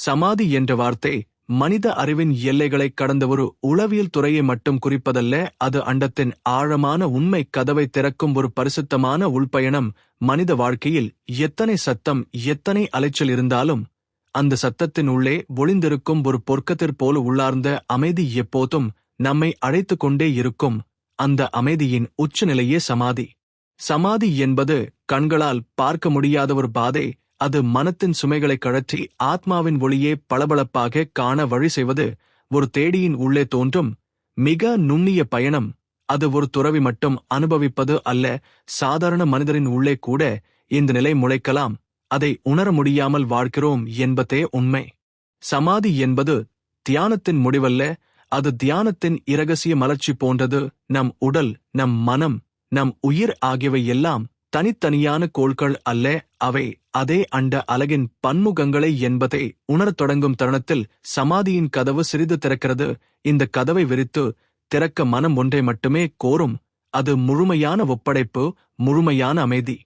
சமாதி என்ற வார்த்தை மனித அறிவின் எல்லைகளை கடந்த ஒரு உளவியல் துறையை மட்டும் குறிப்பதல்ல அது அண்டத்தின் ஆழமான உண்மை கதவை திறக்கும் ஒரு பரிசுத்தமான உள்பயணம் மனித வாழ்க்கையில் எத்தனை சத்தம் எத்தனை அலைச்சல் இருந்தாலும் அந்த சத்தத்தின் உள்ளே ஒளிந்திருக்கும் ஒரு பொற்கத்திற் போல உள்ளார்ந்த அமைதி எப்போதும் நம்மை அழைத்துக் கொண்டே இருக்கும். அந்த அமைதியின் உச்சநிலையே சமாதி. சமாதி என்பது கண்களால் பார்க்க முடியாத ஒரு பாதை அது மனத்தின் சுமைகளை கழற்றி ஆத்மாவின் ஒளியே பளபளப்பாக காண வழி செய்வது ஒரு தேடியின் உள்ளே தோன்றும் மிக நுண்ணிய பயணம். அது ஒரு துறவி மட்டும் அனுபவிப்பது அல்ல சாதாரண மனிதரின் உள்ளே கூட இந்த நிலை முளைக்கலாம். அதை உணர முடியாமல் வாழ்கிறோம் என்பதே உண்மை. சமாதி என்பது தியானத்தின் முடிவல்ல அது தியானத்தின் இரகசிய மலர்ச்சி போன்றது. நம் உடல் நம் மனம் நம் உயிர் ஆகியவை எல்லாம் தனித்தனியான கோள்கள் அல்ல அவை அதே அண்ட அலகின் பன்முகங்களை என்பதை உணரத் தொடங்கும் தருணத்தில் சமாதியின் கதவு சிறிது திறக்கிறது. இந்த கதவை விரித்து திறக்க மனம் ஒன்றை மட்டுமே கோரும். அது முழுமையான ஒப்படைப்பு முழுமையான அமைதி.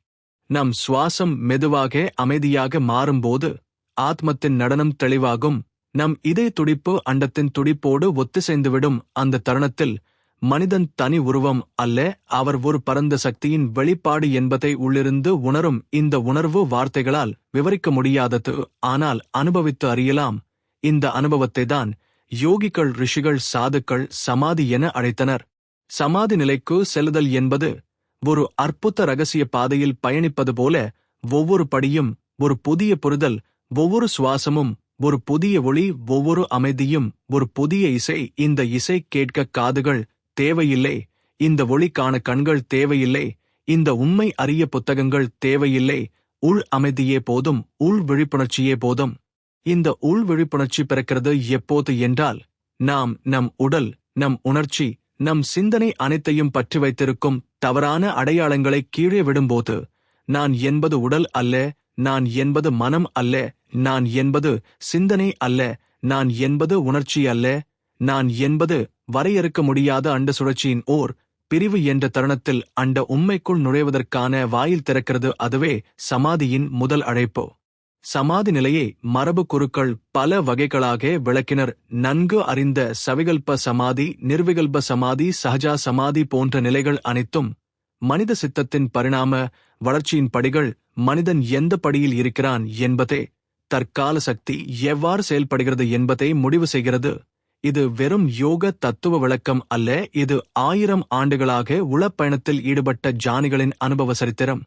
நம் சுவாசம் மெதுவாக அமைதியாக மாறும்போது ஆத்மத்தின் நடனம் தெளிவாகும். நம் இதய துடிப்பு அண்டத்தின் துடிப்போடு ஒத்திசைந்துவிடும். அந்த தருணத்தில் மனிதன் தனி உருவம் அல்ல அவர் ஒரு பரந்த சக்தியின் வெளிப்பாடு என்பதை உள்ளிருந்து உணரும் இந்த உணர்வு வார்த்தைகளால் விவரிக்க முடியாதது. ஆனால் அனுபவித்து அறியலாம். இந்த அனுபவத்தை தான் யோகிகள் ரிஷிகள் சாதுக்கள் சமாதி என அழைத்தனர். சமாதி நிலைக்கு செல்லுதல் என்பது ஒரு அற்புத ரகசிய பாதையில் பயணிப்பது போல ஒவ்வொரு படியும் ஒரு புதிய புரிதல் ஒவ்வொரு சுவாசமும் ஒரு புதிய ஒளி ஒவ்வொரு அமைதியும் ஒரு புதிய இசை. இந்த இசை கேட்க காதுகள் தேவையில்லை. இந்த ஒளிக்கான கண்கள் தேவையில்லை. இந்த உண்மை அறிய புத்தகங்கள் தேவையில்லை. உள் அமைதியே போதும் உள் விழிப்புணர்ச்சியே போதும். இந்த உள் விழிப்புணர்ச்சி பிறக்கிறது எப்போது என்றால் நாம் நம் உடல் நம் உணர்ச்சி நம் சிந்தனை அனைத்தையும் பற்றி வைத்திருக்கும் தவறான அடையாளங்களை கீழே விடும்போது நான் என்பது உடல் அல்ல நான் என்பது மனம் அல்ல நான் என்பது சிந்தனை அல்ல நான் என்பது உணர்ச்சி அல்ல நான் என்பது வரையறுக்க முடியாத அண்ட சுழற்சியின் ஓர் பிரிவு என்ற தருணத்தில் அண்ட உண்மைக்குள் நுழைவதற்கான வாயில் திறக்கிறது அதுவே சமாதியின் முதல் அழைப்பு. சமாதி நிலையை மரபு குருக்கள் பல வகைகளாக விளக்கினர். நன்கு அறிந்த சவிகல்ப சமாதி நிர்விகல்ப சமாதி சஹஜா சமாதி போன்ற நிலைகள் அனைத்தும் மனித சித்தத்தின் பரிணாம வளர்ச்சியின் படிகள் மனிதன் எந்த படியில் இருக்கிறான் என்பதே தற்கால சக்தி எவ்வாறு செயல்படுகிறது என்பதை முடிவு செய்கிறது. இது வெறும் யோக தத்துவ விளக்கம் அல்ல இது ஆயிரம் ஆண்டுகளாக உளப்பயணத்தில் ஈடுபட்ட ஜானிகளின் அனுபவ சரித்திரம்.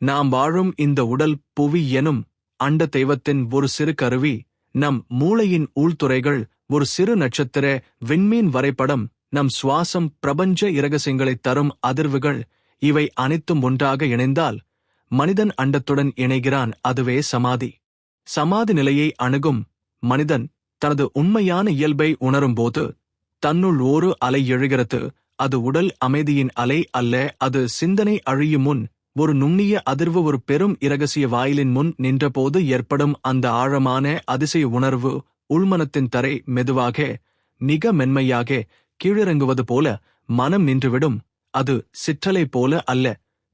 நாம் வாழும் இந்த உடல் புவி எனும் அண்ட தெய்வத்தின் ஒரு சிறு கருவி நம் மூளையின் உள்துறைகள் ஒரு சிறு நட்சத்திர விண்மீன் வரைபடம் நம் சுவாசம் பிரபஞ்ச இரகசியங்களை தரும் அதிர்வுகள் இவை அனைத்தும் ஒன்றாக இணைந்தால் மனிதன் அண்டத்துடன் இணைகிறான் அதுவே சமாதி. சமாதி நிலையை அணுகும் மனிதன் தனது உண்மையான இயல்பை உணரும்போது தன்னுள் ஓரு அலை எழுகிறது. அது உடல் அமைதியின் அலை அல்ல அது சிந்தனை அழியும் முன் ஒரு நுண்ணிய அதிர்வு ஒரு பெரும் இரகசிய வாயிலின் முன் நின்றபோது ஏற்படும் அந்த ஆழமான அதிசய உணர்வு உள்மனத்தின் தரை மெதுவாக மிக மென்மையாக கீழிறங்குவது போல மனம் நின்றுவிடும். அது சிற்றலை போல அல்ல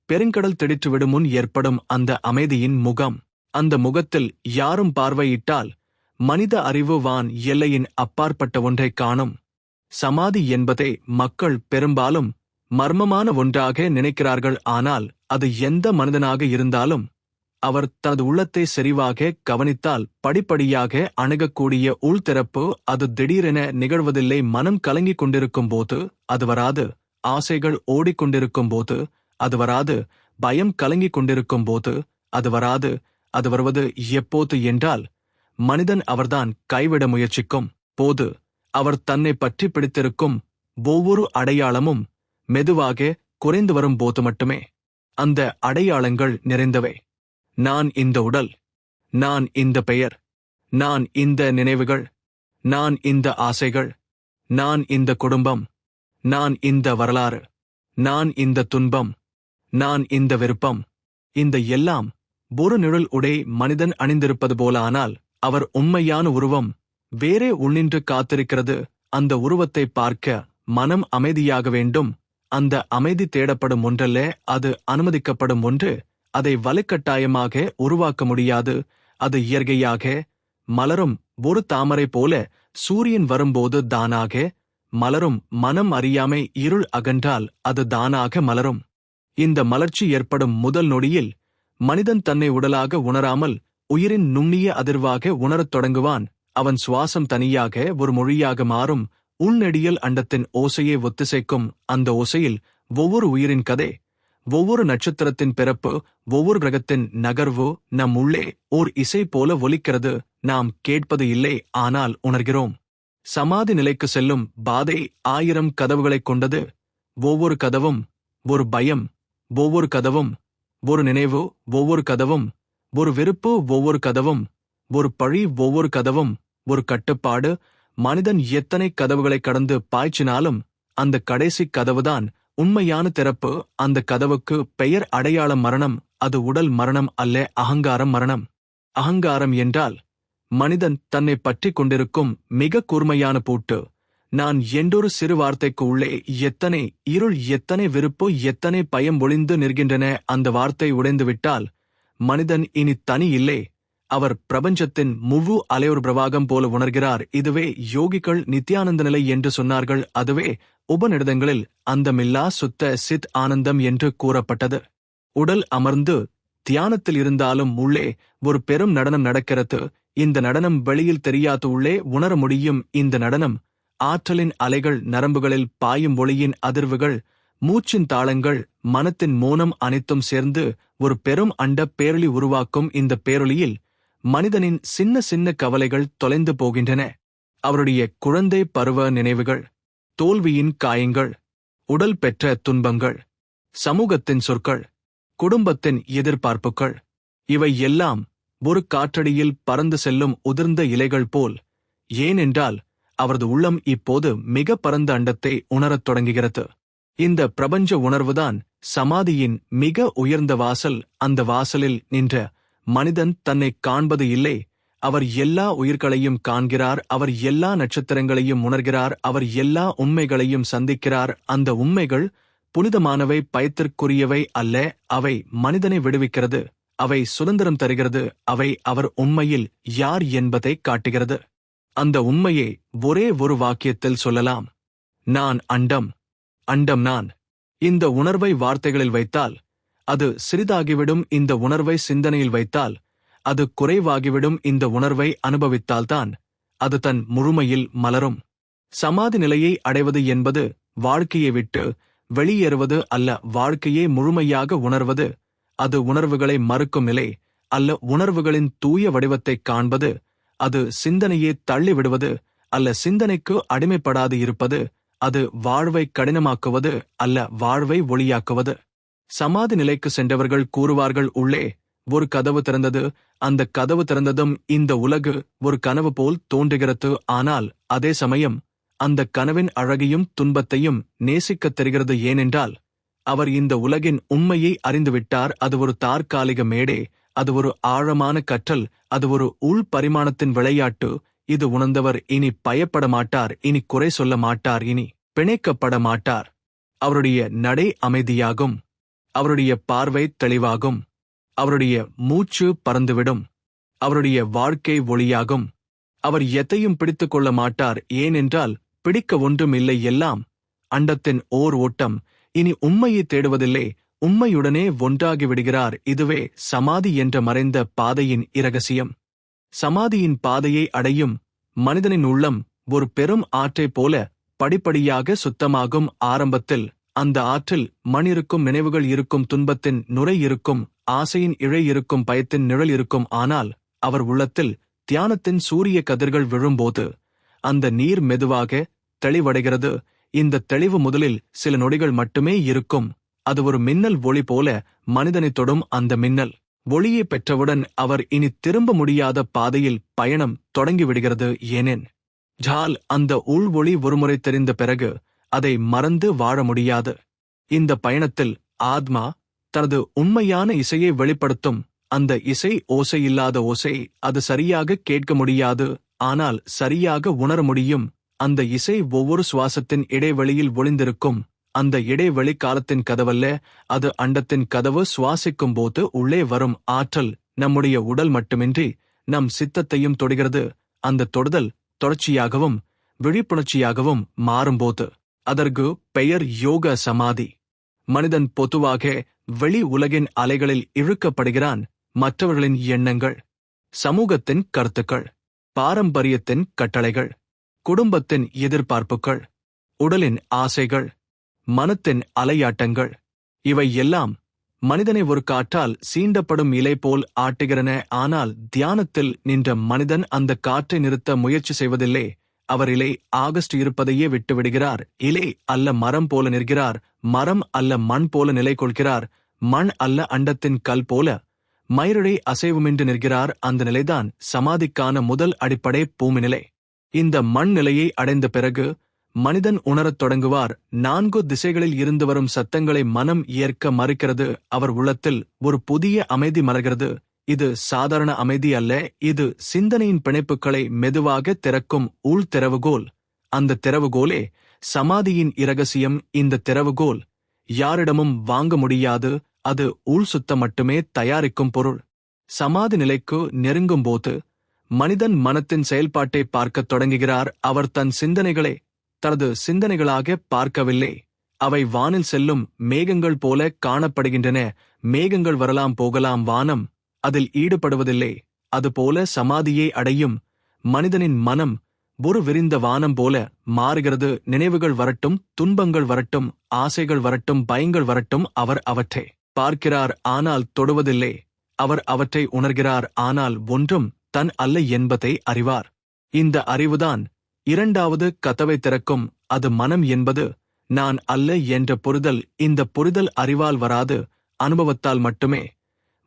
பெருங்கடல் திடித்துவிடும் முன் ஏற்படும் அந்த அமைதியின் முகம். அந்த முகத்தில் யாரும் பார்வையிட்டால் மனித அறிவு வான் எல்லையின் அப்பாற்பட்ட ஒன்றைக் காணும். சமாதி என்பதை மக்கள் பெரும்பாலும் மர்மமான ஒன்றாக நினைக்கிறார்கள். ஆனால் அது எந்த மனிதனாக இருந்தாலும் அவர் தனது உள்ளத்தை செறிவாக கவனித்தால் படிப்படியாக அணுகக்கூடிய உள்திறப்பு அது திடீரென நிகழ்வதில்லை. மனம் கலங்கிக் கொண்டிருக்கும் போது அது வராது. ஆசைகள் ஓடிக்கொண்டிருக்கும் போது அது வராது. பயம் கலங்கிக் கொண்டிருக்கும் போது அது வராது. அது வருவது எப்போது என்றால் மனிதன் அவர்தான் கைவிட முயற்சிக்கும் போது அவர் தன்னை பற்றி பிடித்திருக்கும் ஒவ்வொரு அடையாளமும் மெதுவாக குறைந்து வரும் போது மட்டுமே அந்த அடையாளங்கள் நிறைந்தவை. நான் இந்த உடல் நான் இந்த பெயர் நான் இந்த நினைவுகள் நான் இந்த ஆசைகள் நான் இந்த குடும்பம் நான் இந்த வரலாறு நான் இந்த துன்பம் நான் இந்த விருப்பம் இந்த எல்லாம் ஒரு நிழல் உடை மனிதன் அணிந்திருப்பது போல ஆனால் அவர் உண்மையான உருவம். வேறே உள்நின்று காத்திருக்கிறது. அந்த உருவத்தை பார்க்க மனம் அமைதியாக வேண்டும். அந்த அமைதி தேடப்படும் ஒன்றல்ல அது அனுமதிக்கப்படும் ஒன்று. அதை வலுக்கட்டாயமாக உருவாக்க முடியாது. அது இயற்கையாக மலரும் ஒரு தாமரை போல சூரியன் வரும்போது தானாக மலரும். மனம் அறியாமை இருள் அகன்றால் அது தானாக மலரும். இந்த மலர்ச்சி ஏற்படும் முதல் நொடியில் மனிதன் தன்னை உடலாக உணராமல் உயிரின் நுண்ணிய அதிர்வாக உணரத் தொடங்குவான். அவன் சுவாசம் தனியாக ஒரு மொழியாக மாறும். உள்நெடியல் அண்டத்தின் ஓசையை ஒத்திசைக்கும். அந்த ஓசையில் ஒவ்வொரு உயிரின் கதை ஒவ்வொரு நட்சத்திரத்தின் பிறப்பு ஒவ்வொரு கிரகத்தின் நகர்வு நம் உள்ளே ஓர் இசை போல ஒலிக்கிறது. நாம் கேட்பது இல்லை ஆனால் உணர்கிறோம். சமாதி நிலைக்கு செல்லும் பாதை ஆயிரம் கதவுகளைக் கொண்டது. ஒவ்வொரு கதவும் ஒரு பயம் ஒவ்வொரு கதவும் ஒரு நினைவு ஒவ்வொரு கதவும் ஒரு வெறுப்பு ஒவ்வொரு கதவும் ஒரு பழி ஒவ்வொரு கதவும் ஒரு கட்டுப்பாடு மனிதன் எத்தனை கதவுகளை கடந்து பாய்ச்சினாலும் அந்த கடைசி கதவுதான் உண்மையான திறப்பு. அந்த கதவுக்கு பெயர் அடையாள மரணம் அது உடல் மரணம் அல்ல அகங்காரம் மரணம். அகங்காரம் என்றால் மனிதன் தன்னை பற்றிக் கொண்டிருக்கும் மிக கூர்மையான பூட்டு. நான் என்றொரு சிறு வார்த்தைக்கு உள்ளே எத்தனை இருள் எத்தனை விருப்பு எத்தனை பயம் ஒளிந்து நிற்கின்றன அந்த வார்த்தை உடைந்துவிட்டால் மனிதன் இனி தனி இல்லை. அவர் பிரபஞ்சத்தின் முழு அலையோர் பிரவாகம் போல உணர்கிறார். இதுவே யோகிகள் நித்யானந்த நிலை என்று சொன்னார்கள். அதுவே உபநிடதங்களில் அந்தமில்லா சுத்த சித் ஆனந்தம் என்று கூறப்பட்டது. உடல் அமர்ந்து தியானத்தில் இருந்தாலும் உள்ளே ஒரு பெரும் நடனம் நடக்கிறது. இந்த நடனம் வெளியில் தெரியாது உள்ளே உணர முடியும். இந்த நடனம் ஆற்றலின் அலைகள் நரம்புகளில் பாயும் ஒளியின் அதிர்வுகள் மூச்சின் தாளங்கள் மனத்தின் மோனம் அனைத்தும் சேர்ந்து ஒரு பெரும் அண்ட பேரொளி உருவாக்கும் இந்த பேரொளியில் மனிதனின் சின்ன சின்ன கவலைகள் தொலைந்து போகின்றன. அவருடைய குழந்தை பருவ நினைவுகள் தோல்வியின் காயங்கள் உடல் பெற்ற துன்பங்கள் சமூகத்தின் சொற்கள் குடும்பத்தின் எதிர்பார்ப்புகள் இவை எல்லாம் ஒரு காற்றடியில் பறந்து செல்லும் உதிர்ந்த இலைகள் போல் ஏனென்றால் அவரது உள்ளம் இப்போது மிக பரந்த அண்டத்தை உணரத் தொடங்குகிறது. இந்த பிரபஞ்ச உணர்வுதான் சமாதியின் மிக உயர்ந்த வாசல். அந்த வாசலில் நின்ற மனிதன் தன்னை காண்பது இல்லை. அவர் எல்லா உயிர்களையும் காண்கிறார் அவர் எல்லா நட்சத்திரங்களையும் உணர்கிறார் அவர் எல்லா உண்மைகளையும் சந்திக்கிறார். அந்த உண்மைகள் புனிதமானவை பயத்திற்குரியவை அல்ல அவை மனிதனை விடுவிக்கிறது அவை சுதந்திரம் தருகிறது அவை அவர் உண்மையில் யார் என்பதை காட்டுகிறது. அந்த உண்மையை ஒரே ஒரு வாக்கியத்தில் சொல்லலாம். நான் அண்டம். அண்டம் நான். இந்த உணர்வை வார்த்தைகளில் வைத்தால் அது சிறிதாகிவிடும் இந்த உணர்வை சிந்தனையில் வைத்தால் அது குறைவாகிவிடும் இந்த உணர்வை அனுபவித்தால்தான் அது தன் முழுமையில் மலரும். சமாதி நிலையை அடைவது என்பது வாழ்க்கையை விட்டு வெளியேறுவது அல்ல வாழ்க்கையே முழுமையாக உணர்வது. அது உணர்வுகளை மறுக்கும் நிலை அல்ல உணர்வுகளின் தூய வடிவத்தைக் காண்பது. அது சிந்தனையே தள்ளிவிடுவது அல்ல சிந்தனைக்கு அடிமைப்படாது இருப்பது. அது வாழ்வை கடினமாக்குவது அல்ல வாழ்வை ஒளியாக்குவது. சமாதி நிலைக்கு சென்றவர்கள் கூறுவார்கள் உள்ளே ஒரு கதவு திறந்தது. அந்த கதவு திறந்ததும் இந்த உலகு ஒரு கனவு போல் தோன்றுகிறது. ஆனால் அதே சமயம் அந்த கனவின் அழகையும் துன்பத்தையும் நேசிக்கத் தெரிகிறது. ஏனென்றால் அவர் இந்த உலகின் உண்மையை அறிந்துவிட்டார். அது ஒரு தற்காலிக மேடே அது ஒரு ஆழமான கற்றல் அது ஒரு உள் பரிமாணத்தின் விளையாட்டு. இது உணர்ந்தவர் இனி பயப்பட மாட்டார் இனி குறை சொல்ல மாட்டார் இனி பிணைக்கப்பட மாட்டார் அவருடைய நடை அமைதியாகும் அவருடைய பார்வை தெளிவாகும் அவருடைய மூச்சு பறந்துவிடும் அவருடைய வாழ்க்கை ஒளியாகும். அவர் எத்தையும் பிடித்துக் கொள்ள மாட்டார் ஏனென்றால் பிடிக்க ஒன்றும் இல்லை எல்லாம். அண்டத்தின் ஓர் ஓட்டம் இனி உண்மையை தேடுவதில்லை உண்மையுடனே ஒன்றாகிவிடுகிறார் இதுவே சமாதி என்ற மறைந்த பாதையின் இரகசியம். சமாதியின் பாதையை அடையும் மனிதனின் உள்ளம் ஒரு பெரும் ஆற்றைப் போல படிப்படியாக சுத்தமாகும் ஆரம்பத்தில். அந்த ஆற்றில் மண் இருக்கும் நினைவுகள் இருக்கும் துன்பத்தின் நுரை இருக்கும் ஆசையின் இழை இருக்கும் பயத்தின் நிழல் இருக்கும். ஆனால் அவர் உள்ளத்தில் தியானத்தின் சூரிய கதிர்கள் விழும்போது அந்த நீர் மெதுவாக தெளிவடைகிறது. இந்த தெளிவு முதலில் சில நொடிகள் மட்டுமே இருக்கும். அது ஒரு மின்னல் ஒளி போல மனிதனை தொடும் அந்த மின்னல். ஒளியை பெற்றவுடன் அவர் இனி திரும்ப முடியாத பாதையில் பயணம் தொடங்கிவிடுகிறது ஏனேன். ஜால் அந்த உள் ஒளி ஒருமுறை தெரிந்த பிறகு அதை மறந்து வாழ முடியாது. இந்த பயணத்தில் ஆத்மா தனது உண்மையான இசையை வெளிப்படுத்தும். அந்த இசை ஓசை இல்லாத ஓசை அது சரியாக கேட்க முடியாது. ஆனால் சரியாக உணர முடியும். அந்த இசை ஒவ்வொரு சுவாசத்தின் இடைவெளியில் ஒளிந்திருக்கும். அந்த இடைவெளி காலத்தின் கதவல்ல அது அண்டத்தின் கதவு சுவாசிக்கும் போது உள்ளே வரும் ஆற்றல் நம்முடைய உடல் மட்டுமின்றி நம் சித்தத்தையும் தொடுகிறது. அந்த தொடுதல் தொடர்ச்சியாகவும் விழிப்புணர்ச்சியாகவும் மாறும்போது அதற்கு பெயர் யோக சமாதி. மனிதன் பொதுவாக வெளி உலகின் அலைகளில் இழுக்கப்படுகிறான் மற்றவர்களின் எண்ணங்கள் சமூகத்தின் கருத்துக்கள் பாரம்பரியத்தின் கட்டளைகள் குடும்பத்தின் எதிர்பார்ப்புகள் உடலின் ஆசைகள் மனத்தின் அலையாட்டங்கள். இவை எல்லாம் மனிதனை ஒரு காற்றால் சீண்டப்படும் இலை போல் ஆட்டுகிறன. ஆனால் தியானத்தில் நின்ற மனிதன் அந்த காற்றை நிறுத்த முயற்சி செய்வதில்லை. அவர் இலை ஆகஸ்ட் இருப்பதையே விட்டுவிடுகிறார். இலை அல்ல மரம் போல நிற்கிறார். மரம் அல்ல மண் போல நிலை கொள்கிறார் மண் அல்ல அண்டத்தின் கல் போல. மயிரடை அசைவுமின்றி நிற்கிறார். அந்த நிலைதான் சமாதிக்கான முதல் அடிப்படை பூமி நிலை இந்த மண் நிலையை அடைந்த பிறகு மனிதன் உணரத் தொடங்குவார். நான்கு திசைகளில் இருந்து வரும் சத்தங்களை மனம் ஏற்க மறுக்கிறது. அவர் உள்ளத்தில் ஒரு புதிய அமைதி மலர்கிறது. இது சாதாரண அமைதி அல்ல. இது சிந்தனையின் பிணைப்புகளை மெதுவாக திறக்கும் உள் திறவுகோல். அந்த திறவுகோலே சமாதியின் இரகசியம். இந்த திறவுகோல் யாரிடமும் வாங்க முடியாது. அது உள் சுத்த மட்டுமே தயாரிக்கும் பொருள். சமாதி நிலைக்கு நெருங்கும்போது மனிதன் மனத்தின் செயல்பாட்டை பார்க்கத் தொடங்குகிறார். அவர் தன் சிந்தனைகளை தனது சிந்தனைகளாக பார்க்கவில்லை. அவை வானில் செல்லும் மேகங்கள் போல காணப்படுகின்றன. மேகங்கள் வரலாம் போகலாம் வானம் அதில் ஈடுபடுவதில்லை. அதுபோல சமாதியை அடையும். மனிதனின் மனம் ஒரு விரிந்த வானம் போல மாறுகிறது. நினைவுகள் வரட்டும் துன்பங்கள் வரட்டும் ஆசைகள் வரட்டும் பயங்கள் வரட்டும் அவர் அவற்றை பார்க்கிறார் ஆனால் தொடுவதில்லை. அவர் அவற்றை உணர்கிறார் ஆனால் ஒன்றும் தன் அல்ல என்பதை அறிவார். இந்த அறிவுதான் இரண்டாவது கதவை திறக்கும் அது மனம் என்பது நான் அல்ல என்ற புரிதல் இந்த புரிதல் அறிவால் வராது அனுபவத்தால் மட்டுமே.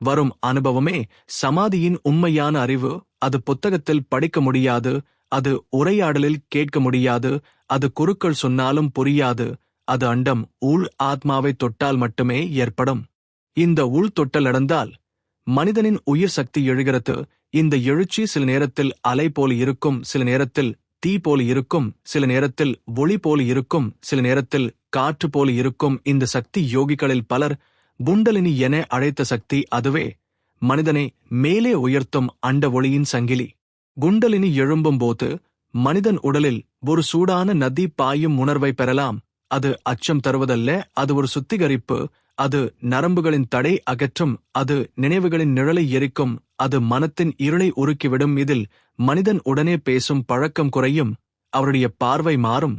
வரும் அனுபவமே சமாதியின் உண்மையான அறிவு அது புத்தகத்தில் படிக்க முடியாது அது உரையாடலில் கேட்க முடியாது அது குருக்கள் சொன்னாலும் புரியாது அது அண்டம் உள் ஆத்மாவை தொட்டால் மட்டுமே ஏற்படும். இந்த உள் தொட்டல் நடந்தால் மனிதனின் உயிர் சக்தி எழுகிறது இந்த எழுச்சி சில நேரத்தில் அலை போல் இருக்கும் சில நேரத்தில் தீ போல இருக்கும் சில நேரத்தில் ஒளி போல இருக்கும் சில நேரத்தில் காற்று போல இருக்கும் இந்த சக்தி யோகிகளில் பலர் புண்டலினி என அழைத்த சக்தி அதுவே. மனிதனை மேலே உயர்த்தும் அண்ட ஒளியின் சங்கிலி. குண்டலினி எழும்பும் போது மனிதன் உடலில் ஒரு சூடான நதி பாயும் உணர்வை பெறலாம். அது அச்சம் தருவதல்ல அது ஒரு சுத்திகரிப்பு அது நரம்புகளின் தடை அகற்றும் அது நினைவுகளின் நிழலை எரிக்கும் அது மனத்தின் இருளை உருக்கிவிடும் இதில் மனிதன் உடனே பேசும் பழக்கம் குறையும் அவருடைய பார்வை மாறும்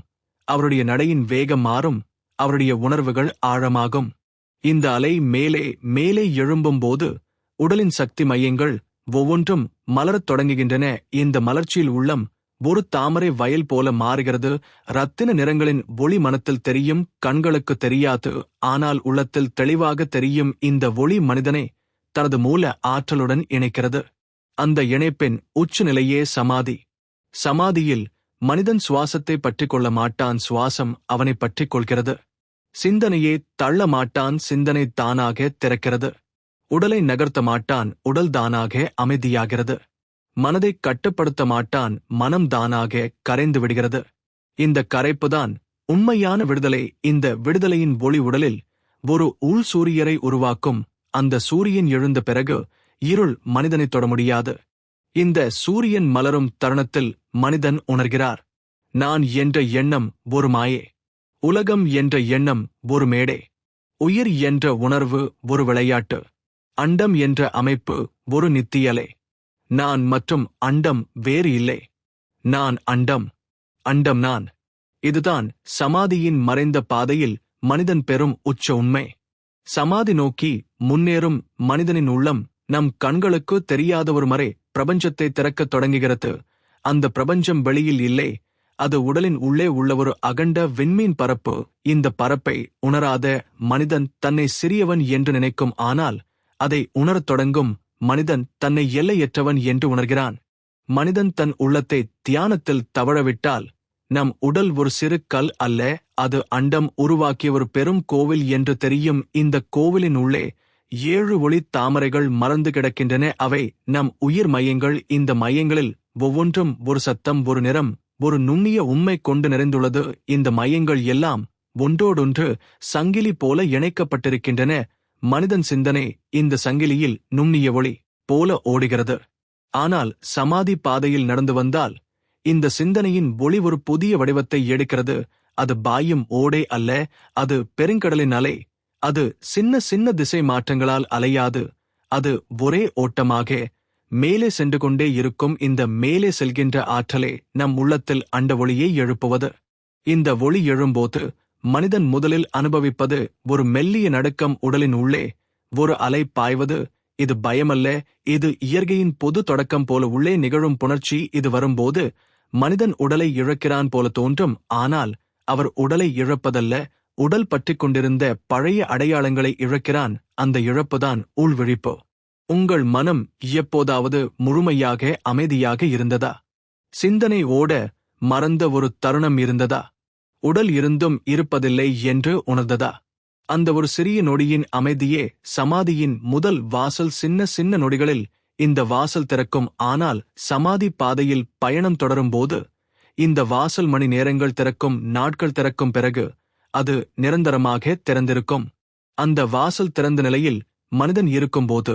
அவருடைய நடையின் வேகம் மாறும் அவருடைய உணர்வுகள் ஆழமாகும். இந்த அலை மேலே மேலே எழும்பும் போது உடலின் சக்தி மையங்கள் ஒவ்வொன்றும் மலரத் தொடங்குகின்றன. இந்த மலர்ச்சியில் உள்ளம் ஒரு தாமரை வயல் போல மாறுகிறது. ரத்தின நிறங்களின் ஒளி மனத்தில் தெரியும் கண்களுக்கு தெரியாது ஆனால் உள்ளத்தில் தெளிவாக தெரியும் இந்த ஒளி மனிதனை. தனது மூல ஆற்றலுடன் இணைக்கிறது. அந்த இணைப்பின் உச்சநிலையே சமாதி. சமாதியில் மனிதன் சுவாசத்தை பற்றிக் கொள்ள மாட்டான் சுவாசம் அவனை பற்றிக் கொள்கிறது சிந்தனையே தள்ள மாட்டான் சிந்தனை தானாக திறக்கிறது. உடலை நகர்த்த மாட்டான் உடல் தானாக அமைதியாகிறது. மனதை கட்டுப்படுத்த மாட்டான் மனம் தானாக கரைந்து விடுகிறது. இந்த கரைப்புதான் உண்மையான விடுதலை. இந்த விடுதலையின் ஒளி உடலில் ஒரு உள் சூரியரை உருவாக்கும் அந்த சூரியன் எழுந்த பிறகு இருள் மனிதனை தொட முடியாது. இந்த சூரியன் மலரும் தருணத்தில் மனிதன் உணர்கிறார். நான் என்ற எண்ணம் ஒரு மாயே. உலகம் என்ற எண்ணம் ஒரு மேடை. உயிர் என்ற உணர்வு ஒரு விளையாட்டு. அண்டம் என்ற அமைப்பு ஒரு நித்தியலை. நான் மற்றும் அண்டம் வேறு இல்லை. நான் அண்டம். அண்டம் நான். இதுதான் சமாதியின் மறைந்த பாதையில் மனிதன் பெறும் உச்ச உண்மை. சமாதி நோக்கி முன்னேறும் மனிதனின் உள்ளம் நம் கண்களுக்கு தெரியாத ஒரு மறை பிரபஞ்சத்தை திறக்கத் தொடங்குகிறது. அந்த பிரபஞ்சம் வெளியில் இல்லை அது உடலின் உள்ளே உள்ள ஒரு அகண்ட விண்மீன் பரப்பு. இந்த பரப்பை உணராத மனிதன் தன்னை சிறியவன் என்று நினைக்கும் ஆனால் அதை உணரத் தொடங்கும் மனிதன் தன்னை எல்லையற்றவன் என்று உணர்கிறான். மனிதன் தன் உள்ளத்தை தியானத்தில் தவழவிட்டால் நம் உடல் ஒரு சிறு கல் அல்ல அது அண்டம் உருவாக்கிய ஒரு பெரும் கோவில் என்று தெரியும். இந்த கோவிலின் உள்ளே ஏழு ஒளி தாமரைகள் மறந்து கிடக்கின்றன. அவை நம் உயிர் மையங்கள். இந்த மையங்களில் ஒவ்வொன்றும் ஒரு சத்தம் ஒரு நிறம் ஒரு நுண்ணிய உண்மை கொண்டு நிறைந்துள்ளது. இந்த மையங்கள் எல்லாம் ஒன்றோடொன்று சங்கிலி போல இணைக்கப்பட்டிருக்கின்றன. மனிதன் சிந்தனை இந்த சங்கிலியில் நுண்ணிய ஒளி போல ஓடுகிறது. ஆனால் சமாதி பாதையில் நடந்து வந்தால் இந்த சிந்தனையின் ஒளி ஒரு புதிய வடிவத்தை எடுக்கிறது. அது பாயும் ஓடே அல்ல அது பெருங்கடலின் அலை. அது சின்ன சின்ன திசை மாற்றங்களால் அலையாது. அது ஒரே ஓட்டமாக மேலே சென்று கொண்டே இருக்கும் இந்த மேலே செல்கின்ற ஆற்றலே நம் உள்ளத்தில் அண்ட ஒளியை எழுப்புவது. இந்த ஒளி எழும்போது மனிதன் முதலில் அனுபவிப்பது ஒரு மெல்லிய நடுக்கம் உடலின் உள்ளே. ஒரு அலை பாய்வது இது பயமல்ல இது இயற்கையின் பொது தொடக்கம் போல உள்ளே நிகழும் புணர்ச்சி இது வரும்போது மனிதன் உடலை இழக்கிறான் போல தோன்றும் ஆனால் அவர் உடலை இழப்பதல்ல உடல் பற்றிக் கொண்டிருந்த பழைய அடையாளங்களை இழக்கிறான். அந்த இழப்புதான் உள்விழிப்பு. உங்கள் மனம் எப்போதாவது முழுமையாக அமைதியாக இருந்ததா? சிந்தனை ஓட மறந்த ஒரு தருணம் இருந்ததா? உடல் இருந்தும் இருப்பதில்லை என்று உணர்ந்ததா? அந்த ஒரு சிறிய நொடியின் அமைதியே சமாதியின் முதல் வாசல் சின்ன சின்ன நொடிகளில் இந்த வாசல் திறக்கும். ஆனால் சமாதி பாதையில் பயணம் தொடரும்போது இந்த வாசல் மணி நேரங்கள் திறக்கும் நாட்கள் திறக்கும் பிறகு அது நிரந்தரமாக திறந்திருக்கும். அந்த வாசல் திறந்த நிலையில் மனிதன் இருக்கும்போது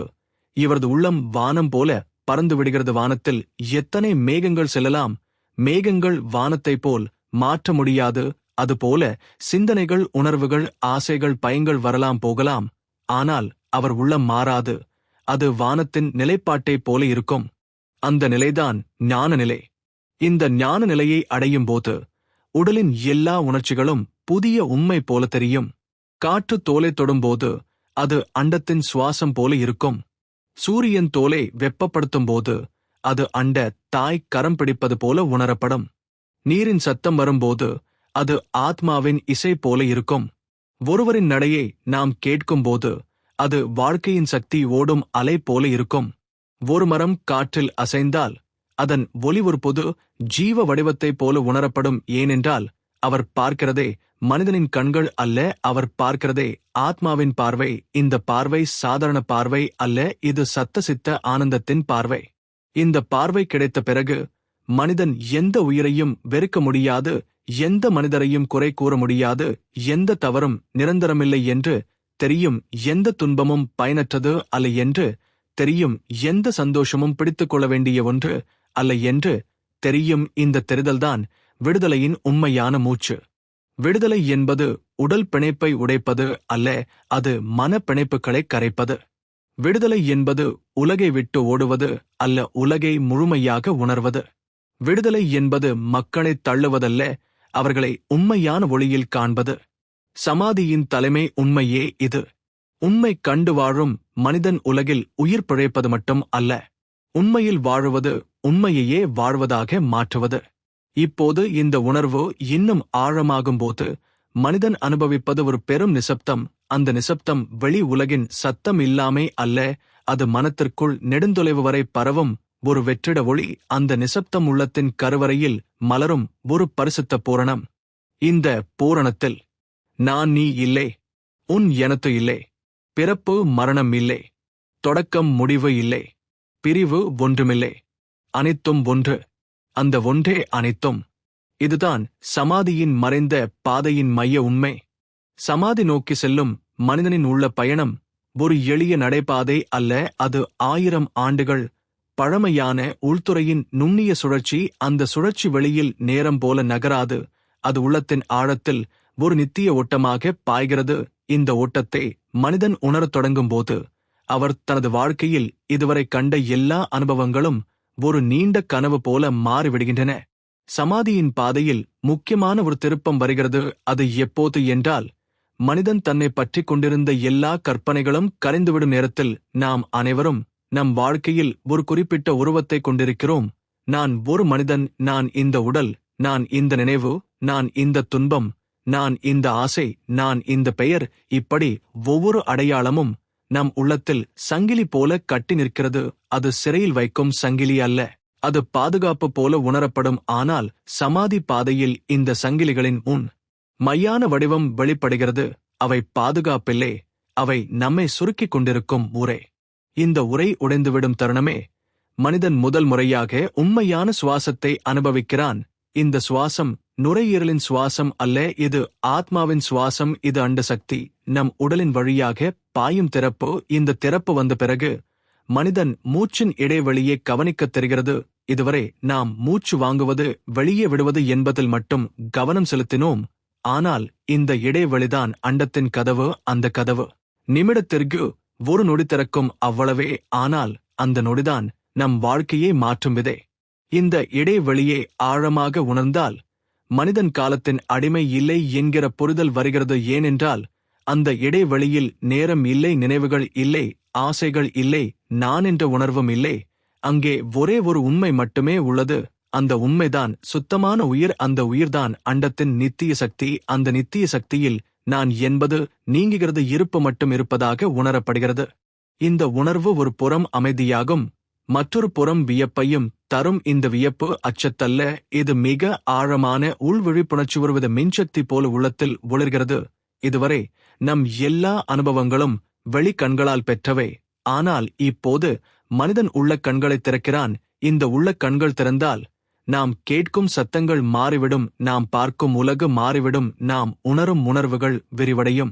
இவரது உள்ளம் வானம் போல பறந்து விடுகிறது வானத்தில் எத்தனை மேகங்கள் செல்லலாம் மேகங்கள் வானத்தைப் போல் மாற்ற முடியாது அதுபோல சிந்தனைகள் உணர்வுகள் ஆசைகள் பயங்கள் வரலாம் போகலாம் ஆனால் அவர் உள்ளம் மாறாது அது வானத்தின் நிலைப்பாட்டைப் போல இருக்கும். அந்த நிலைதான் ஞான நிலை இந்த ஞான நிலையை அடையும் போது உடலின் எல்லா உணர்ச்சிகளும் புதிய உண்மை போல தெரியும். காற்று தோலை தொடும்போது அது அண்டத்தின் சுவாசம் போல இருக்கும். சூரியன் தோலை வெப்பப்படுத்தும் போது அது அண்ட தாய் கரம் பிடிப்பது போல உணரப்படும். நீரின் சத்தம் வரும்போது அது ஆத்மாவின் இசை போல இருக்கும். ஒருவரின் நடையை நாம் கேட்கும்போது அது வாழ்க்கையின் சக்தி ஓடும் அலை போல இருக்கும். ஒரு மரம் காற்றில் அசைந்தால் அதன் ஒளி ஒரு பொது ஜீவ வடிவத்தைப் போல உணரப்படும். ஏனென்றால் அவர் பார்க்கிறதே மனிதனின் கண்கள் அல்ல அவர் பார்க்கிறதே ஆத்மாவின் பார்வை. இந்த பார்வை சாதாரண பார்வை அல்ல இது சத்த சித்த ஆனந்தத்தின் பார்வை. இந்த பார்வை கிடைத்த பிறகு மனிதன் எந்த உயிரையும் வெறுக்க முடியாது எந்த மனிதரையும் குறை கூற முடியாது எந்த தவறும் நிரந்தரமில்லை என்று தெரியும் எந்த துன்பமும் பயனற்றது அல்ல என்று தெரியும் எந்த சந்தோஷமும் பிடித்துக் கொள்ள வேண்டிய ஒன்று அல்ல என்று தெரியும். இந்த தெரிதல்தான் விடுதலையின் உண்மையான மூச்சு. விடுதலை என்பது உடல் பிணைப்பை உடைப்பது அல்ல அது மன பிணைப்புகளை கரைப்பது. விடுதலை என்பது உலகை விட்டு ஓடுவது அல்ல உலகை முழுமையாக உணர்வது. விடுதலை என்பது மக்களை தள்ளுவதல்ல அவர்களை உண்மையான ஒளியில் காண்பது. சமாதியின் தலைமை உண்மையே இது. உண்மை கண்டு வாழும் மனிதன் உலகில் உயிர் பிழைப்பது மட்டும் அல்ல உண்மையில் வாழுவது உண்மையையே வாழ்வதாக மாற்றுவது. இப்போது இந்த உணர்வு இன்னும் ஆழமாகும்போது மனிதன் அனுபவிப்பது ஒரு பெரும் நிசப்தம். அந்த நிசப்தம் வெளி உலகின் சத்தம் இல்லாமே அல்ல அது மனத்திற்குள் நெடுந்தொலைவு வரை பரவும் ஒரு வெற்றிட ஒளி. அந்த நிசப்தம் உள்ளத்தின் கருவறையில் மலரும் ஒரு பரிசுத்த பூரணம். இந்த பூரணத்தில் நான் நீ இல்லை உன் எனத்து இல்லை பிறப்பு மரணம் இல்லை தொடக்கம் முடிவு இல்லை பிரிவு ஒன்றுமில்லை அனைத்தும் ஒன்று. அந்த ஒன்றே அனைத்தும். இதுதான் சமாதியின் மறைந்த பாதையின் மைய உண்மை. சமாதி நோக்கி செல்லும் மனிதனின் உள்ள பயணம் ஒரு எளிய நடைபாதை அல்ல அது ஆயிரம் ஆண்டுகள் பழமையான உள்துறையின் நுண்ணிய சுழற்சி அந்த சுழற்சி வெளியில் நேரம் போல நகராது அது உள்ளத்தின் ஆழத்தில் ஒரு நித்திய ஓட்டமாக பாய்கிறது. இந்த ஓட்டத்தை மனிதன் உணரத் தொடங்கும்போது அவர் தனது வாழ்க்கையில் இதுவரை கண்ட எல்லா அனுபவங்களும் ஒரு நீண்ட கனவு போல மாறிவிடுகின்றன. சமாதியின் பாதையில் முக்கியமான ஒரு திருப்பம் வருகிறது. அது எப்போது என்றால் மனிதன் தன்னை பற்றிக் கொண்டிருந்த எல்லா கற்பனைகளும் கரைந்துவிடும் நேரத்தில் நாம் அனைவரும் நம் வாழ்க்கையில் ஒரு குறிப்பிட்ட உருவத்தை கொண்டிருக்கிறோம். நான் ஒரு மனிதன் நான் இந்த உடல் நான் இந்த நினைவு நான் இந்த துன்பம் நான் இந்த ஆசை நான் இந்த பெயர் இப்படி ஒவ்வொரு அடையாளமும் நம் உள்ளத்தில் சங்கிலி போல கட்டி நிற்கிறது. அது சிறையில் வைக்கும் சங்கிலி அல்ல. அது பாதுகாப்பு போல உணரப்படும். ஆனால் சமாதி பாதையில் இந்த சங்கிலிகளின் முன் மையான வடிவம் வெளிப்படுகிறது. அவை பாதுகாப்பில்லை. அவை நம்மை சுருக்கிக் கொண்டிருக்கும் உரை இந்த உரை உடைந்துவிடும் தருணமே மனிதன் முதல் முறையாக உண்மையான சுவாசத்தை அனுபவிக்கிறான். இந்த சுவாசம் நுரையீரலின் சுவாசம் அல்ல இது ஆத்மாவின் சுவாசம் இது அண்ட சக்தி. நம் உடலின் வழியாக பாயும் திறப்பு இந்த திறப்பு வந்த பிறகு மனிதன் மூச்சின் இடைவெளியை கவனிக்கத் தெரிகிறது. இதுவரை நாம் மூச்சு வாங்குவது வெளியே விடுவது என்பதில் மட்டும் கவனம் செலுத்தினோம். ஆனால் இந்த இடைவெளிதான் அண்டத்தின் கதவு அந்த கதவு. நிமிடத்திற்கு ஒரு நொடி திறக்கும் அவ்வளவே ஆனால் அந்த நொடிதான் நம் வாழ்க்கையை மாற்றும் விதை. இந்த இடைவெளியை ஆழமாக உணர்ந்தால் மனிதன் காலத்தின் அடிமை இல்லை என்கிற புரிதல் வருகிறது ஏனென்றால் அந்த இடைவெளியில் நேரம் இல்லை நினைவுகள் இல்லை ஆசைகள் இல்லை நான் என்ற உணர்வும் இல்லை. அங்கே ஒரே ஒரு உண்மை மட்டுமே உள்ளது. அந்த உண்மைதான் சுத்தமான உயிர் அந்த உயிர்தான் அண்டத்தின் நித்திய சக்தி. அந்த நித்திய சக்தியில் நான் என்பது நீங்குகிறது இருப்பு மட்டும் இருப்பதாக உணரப்படுகிறது. இந்த உணர்வு ஒரு புறம் அமைதியாகும். மற்றொரு புறம் வியப்பையும் தரும் இந்த வியப்பு அச்சத்தல்ல. இது மிக ஆழமான உள் விழிப்புணர்ச்சி மின்சக்தி போல உள்ளத்தில் ஒளிர்கிறது. இதுவரை நம் எல்லா அனுபவங்களும் வெளிக்கண்களால் பெற்றவை. ஆனால் இப்போது மனிதன் உள்ள கண்களை திறக்கிறான். இந்த உள்ள கண்கள் திறந்தால் நாம் கேட்கும் சத்தங்கள் மாறிவிடும். நாம் பார்க்கும் உலகு மாறிவிடும். நாம் உணரும் உணர்வுகள் விரிவடையும்.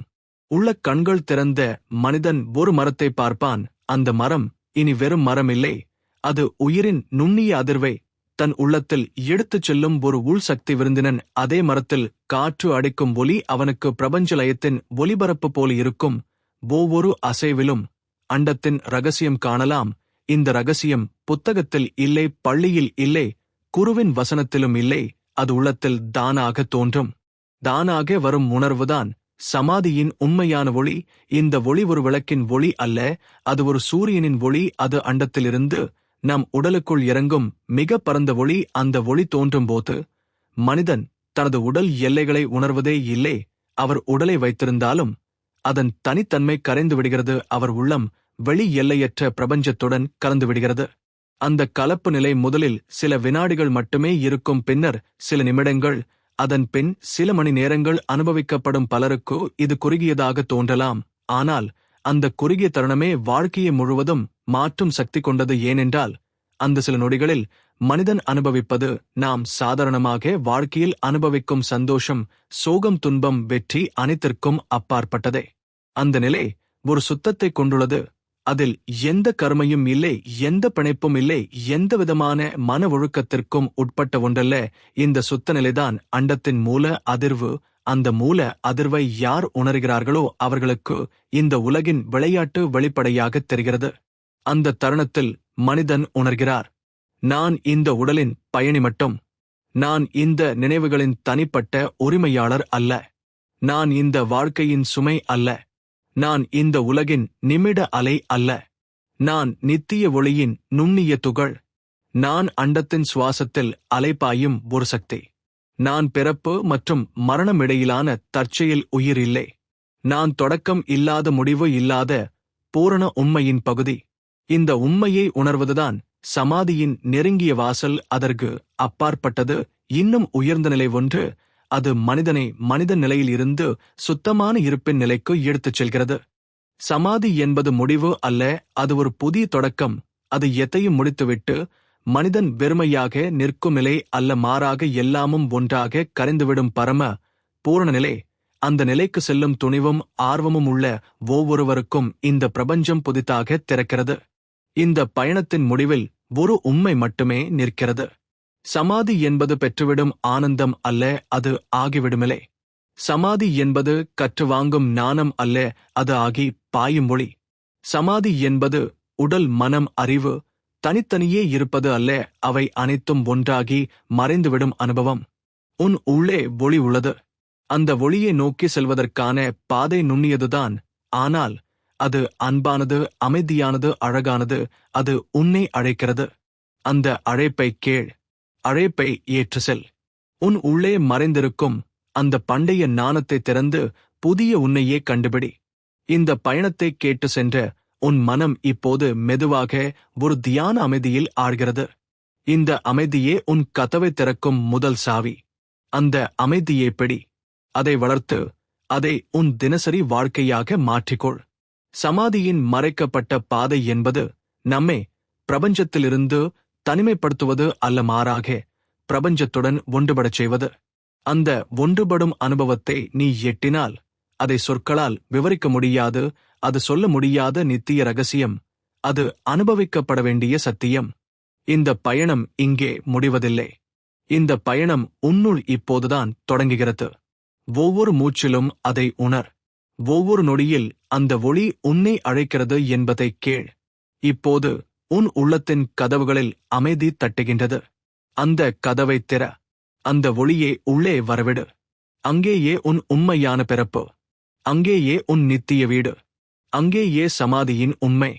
உள்ள கண்கள் திறந்த மனிதன் ஒரு மரத்தை பார்ப்பான். அந்த மரம் இனி வெறும் மரமில்லை. அது உயிரின் நுண்ணிய அதிர்வை. தன் உள்ளத்தில் எடுத்துச் செல்லும் ஒரு உள் சக்தி விருந்தினன் அதே மரத்தில் காற்று அடிக்கும் ஒலி அவனுக்கு பிரபஞ்ச லயத்தின் ஒலிபரப்பு போல இருக்கும். ஒவ்வொரு அசைவிலும் அண்டத்தின் ரகசியம் காணலாம். இந்த ரகசியம் புத்தகத்தில் இல்லை பள்ளியில் இல்லை குருவின் வசனத்திலும் இல்லை. அது உள்ளத்தில் தானாக தோன்றும். தானாக வரும் உணர்வுதான். சமாதியின் உண்மையான ஒளி இந்த ஒளி ஒரு விளக்கின் ஒளி அல்ல அது ஒரு சூரியனின் ஒளி அது அண்டத்திலிருந்து நம் உடலுக்குள் இறங்கும் மிக பரந்த ஒளி அந்த ஒளி தோன்றும் போது. மனிதன் தனது உடல் எல்லைகளை உணர்வதே இல்லை அவர் உடலை வைத்திருந்தாலும் அதன் தனித்தன்மை கரைந்து விடுகிறது அவர் உள்ளம் வெளி எல்லையற்ற பிரபஞ்சத்துடன் கலந்து விடுகிறது. அந்த கலப்பு நிலை முதலில் சில வினாடிகள் மட்டுமே இருக்கும் பின்னர் சில நிமிடங்கள் அதன் பின் சில மணி நேரங்கள் அனுபவிக்கப்படும் பலருக்கு இது குறுகியதாக தோன்றலாம். ஆனால் அந்த குறுகிய தருணமே வாழ்க்கையை முழுவதும் மாற்றும் சக்தி கொண்டது ஏனென்றால் அந்த சில நொடிகளில் மனிதன் அனுபவிப்பது நாம் சாதாரணமாக வாழ்க்கையில் அனுபவிக்கும் சந்தோஷம் சோகம் துன்பம் வெற்றி அனைத்திற்கும் அப்பாற்பட்டதே. அந்த நிலை ஒரு சுத்தத்தை கொண்டுள்ளது. அதில் எந்த கருமையும் இல்லை எந்த பிணைப்பும் இல்லை எந்த விதமான மன ஒழுக்கத்திற்கும் உட்பட்ட ஒன்றல்ல. இந்த சுத்த நிலைதான் அண்டத்தின் மூல அதிர்வு. அந்த மூல அதிர்வை யார் உணர்கிறார்களோ அவர்களுக்கு இந்த உலகின் விளையாட்டு வெளிப்படையாகத் தெரிகிறது. அந்த தருணத்தில் மனிதன் உணர்கிறார் நான் இந்த உடலின் பயணி மட்டும். நான் இந்த நினைவுகளின் தனிப்பட்ட உரிமையாளர் அல்ல. நான் இந்த வாழ்க்கையின் சுமை அல்ல. நான் இந்த உலகின் நிமிட அலை அல்ல. நான் நித்திய ஒளியின் நுண்ணிய துகள். நான் அண்டத்தின் சுவாசத்தில் அலைப்பாயும் ஒரு சக்தி. நான் பிறப்பு மற்றும் மரணமிடையிலான தற்செயல் உயிர் இல்லை. நான் தொடக்கம் இல்லாத முடிவு இல்லாத பூரண உண்மையின் பகுதி. இந்த உண்மையை உணர்வதுதான் சமாதியின் நெருங்கிய வாசல் அதற்கு அப்பாற்பட்டது. இன்னும் உயர்ந்த நிலை ஒன்று அது மனிதனை மனித நிலையில் இருந்து சுத்தமான இருப்பின் நிலைக்கு எடுத்துச் செல்கிறது. சமாதி என்பது முடிவு அல்ல அது ஒரு புதிய தொடக்கம். அது எத்தையும் முடித்துவிட்டு மனிதன் வெறுமையாக நிற்கும் நிலை அல்ல மாறாக எல்லாமும் ஒன்றாக கரைந்துவிடும் பரம பூரண நிலை. அந்த நிலைக்கு செல்லும் துணிவும் ஆர்வமும் உள்ள ஒவ்வொருவருக்கும் இந்த பிரபஞ்சம் புதிதாக திறக்கிறது. இந்த பயணத்தின் முடிவில் ஒரு உண்மை மட்டுமே நிற்கிறது. சமாதி என்பது பெற்றுவிடும் ஆனந்தம் அல்ல அது ஆகிவிடுமிலே. சமாதி என்பது கற்று வாங்கும் ஞானம் அல்ல அது ஆகி பாயும் மொழி சமாதி என்பது உடல் மனம் அறிவு தனித்தனியே இருப்பது அல்ல அவை அனைத்தும் ஒன்றாகி மறைந்துவிடும் அனுபவம். உன் உள்ளே ஒளி உள்ளது. அந்த ஒளியை நோக்கி செல்வதற்கான பாதை நுண்ணியதுதான் ஆனால் அது அன்பானது அமைதியானது அழகானது அது உன்னை அழைக்கிறது. அந்த அழைப்பை கேள். அழைப்பை ஏற்று செல் உன் உள்ளே மறைந்திருக்கும் அந்த பண்டைய ஞானத்தை திறந்து புதிய உன்னையே கண்டுபிடி. இந்த பயணத்தை கேட்டு சென்ற உன் மனம் இப்போது மெதுவாக ஒரு தியான அமைதியில் ஆழ்கிறது. இந்த அமைதியே உன் கதவை திறக்கும் முதல் சாவி. அந்த அமைதியை பிடி. அதை வளர்த்து அதை உன் தினசரி வாழ்க்கையாக மாற்றிக்கொள். சமாதியின் மறைக்கப்பட்ட பாதை என்பது நம்மை பிரபஞ்சத்திலிருந்து தனிமைப்படுத்துவது அல்ல மாறாக பிரபஞ்சத்துடன் ஒன்றுபடச் செய்வது. அந்த ஒன்றுபடும் அனுபவத்தை நீ எட்டினால் அதை சொற்களால் விவரிக்க முடியாது அது சொல்ல முடியாத நித்திய ரகசியம் அது அனுபவிக்கப்பட வேண்டிய சத்தியம். இந்த பயணம் இங்கே முடிவதில்லை. இந்த பயணம் உன்னுள் இப்போதுதான் தொடங்குகிறது. ஒவ்வொரு மூச்சிலும் அதை உணர். ஒவ்வொரு நொடியில் அந்த ஒளி உன்னை அழைக்கிறது என்பதை கேள். இப்போது உன் உள்ளத்தின் கதவுகளில் அமைதி தட்டுகின்றது. அந்த கதவை திற. அந்த ஒளியே உள்ளே வரவிடு. அங்கேயே உன் உண்மையான பிறப்பு. அங்கேயே உன் நித்திய வீடு. அங்கேயே சமாதியின் உண்மை.